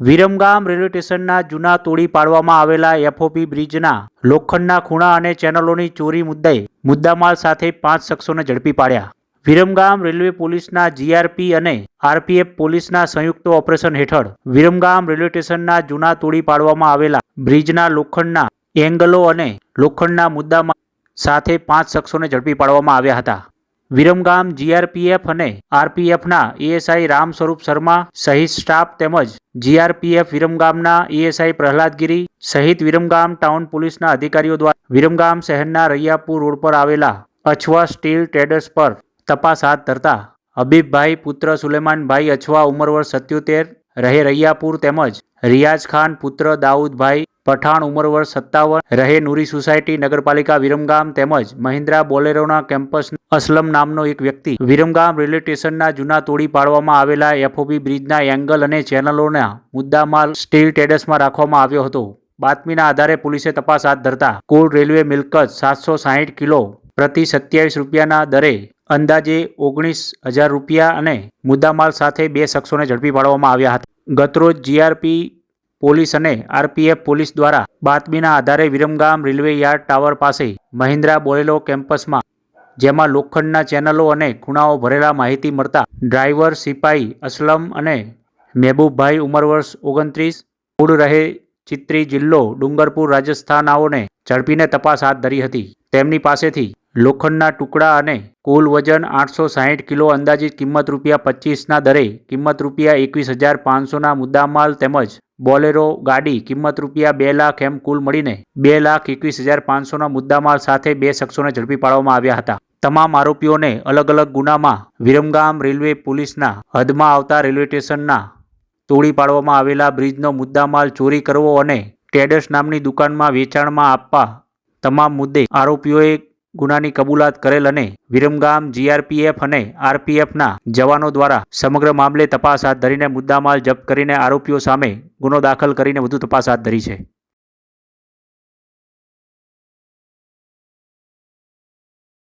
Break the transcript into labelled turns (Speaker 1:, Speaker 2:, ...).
Speaker 1: Viramgam railway સ્ટેશનના જૂના તોડી પાડવામાં આવેલા એફઓપી બ્રિજના લોખંડના ખૂણા અને ચેનલોની ચોરી મુદ્દે મુદ્દામાલ સાથે પાંચ શખ્સોને ઝડપી પાડ્યા. વિરમગામ રેલવે પોલીસના જીઆરપી અને આરપીએફ પોલીસના સંયુક્ત ઓપરેશન હેઠળ વિરમગામ રેલવે સ્ટેશનના જૂના તોડી પાડવામાં આવેલા બ્રિજના લોખંડના એંગલો અને લોખંડના મુદ્દામાં સાથે પાંચ શખ્સોને ઝડપી પાડવામાં આવ્યા હતા. વિરમગામ જીઆરપીએફ અને આરપીએફના એએસઆઈ રામ સ્વરૂપ શર્મા સહિત સ્ટાફ તેમજ જીઆરપીએફ વિરમગામના એએસઆઈ પ્રહલાદગીરી સહિત વિરમગામ ટાઉન પોલીસના અધિકારીઓ દ્વારા વિરમગામ શહેરના રૈયાપુર રોડ પર આવેલા અછવા સ્ટીલ ટ્રેડર્સ પર તપાસ હાથ ધરતા હબીબભાઈ પુત્ર સુલેમાનભાઈ અછવા ઉંમર વર્ષ સત્યોતેર, રહે રૈયાપુર તેમજ રિયાઝ ખાન પુત્ર દાઉદભાઈ પઠાણ ઉંમર વર્ષ સત્તાવન, રહે નુરી સોસાયટી નગરપાલિકા વિરમગામ તેમજ મહિન્દ્રા બોલેરોના કેમ્પસ અસલમ નામનો એક વ્યક્તિ. વિરમગામ રેલવે સ્ટેશનના જૂના તોડી પાડવામાં આવેલા એફઓબી બ્રિજના એંગલ અને ચેનલોના મુદ્દામાલ સ્ટીલ ટેડસમાં રાખવામાં આવ્યો હતો. બાતમીના આધારે પોલીસે તપાસ હાથ ધરતા કુલ રેલવે મિલકત સાતસો સાહીઠ કિલો પ્રતિ સત્યાવીસ રૂપિયાના દરે અંદાજે ઓગણીસ હજાર રૂપિયા અને મુદ્દામાલ સાથે બે શખ્સોને ઝડપી પાડવામાં આવ્યા હતા. ગતરોજ જીઆરપી પોલીસ અને આરપીએફ પોલીસ દ્વારા બાતમીના આધારે વિરમગામ રેલવે યાર્ડ ટાવર પાસે મહિન્દ્રા બોલેલો કેમ્પસમાં, જેમાં લોખંડના ચેનલો અને ખૂણાઓ ભરેલા માહિતી મળતા ડ્રાઈવર સિપાઈ અસલમ અને મહેબૂબભાઈ ઉંમર વર્ષ ઓગણત્રીસ, મૂળ રહે ચિત્રી જિલ્લો ડુંગરપુર રાજસ્થાનાઓને ઝડપીને તપાસ હાથ ધરી હતી. તેમની પાસેથી લોખંડના ટુકડા અને કુલ વજન આઠસો સાહીઠ કિલો, અંદાજિત કિંમત રૂપિયા પચીસના દરે કિંમત રૂપિયા એકવીસ હજાર પાંચસોના મુદ્દામાલ તેમજ બોલેરો ગાડી કિંમત રૂપિયા બે લાખ એમ કુલ મળીને બે લાખ એકવીસ હજાર પાંચસોના મુદ્દામાલ સાથે બે શખ્સોને ઝડપી પાડવામાં આવ્યા હતા. તમામ આરોપીઓને અલગ અલગ ગુનામાં વિરમગામ રેલવે પોલીસના હદમાં આવતા રેલવે સ્ટેશનના તોડી પાડવામાં આવેલા બ્રિજનો મુદ્દામાલ ચોરી કરવો અને ટેડર્સ નામની દુકાનમાં વેચાણમાં આપવા તમામ મુદ્દે આરોપીઓએ ગુનાની કબૂલાત કરેલ અને વિરમગામ જીઆરપીએફ અને આરપીએફના જવાનો દ્વારા સમગ્ર મામલે તપાસ હાથ ધરીને મુદ્દામાલ જપ્ત કરીને આરોપીઓ સામે ગુનો દાખલ કરીને વધુ તપાસ હાથ ધરી છે.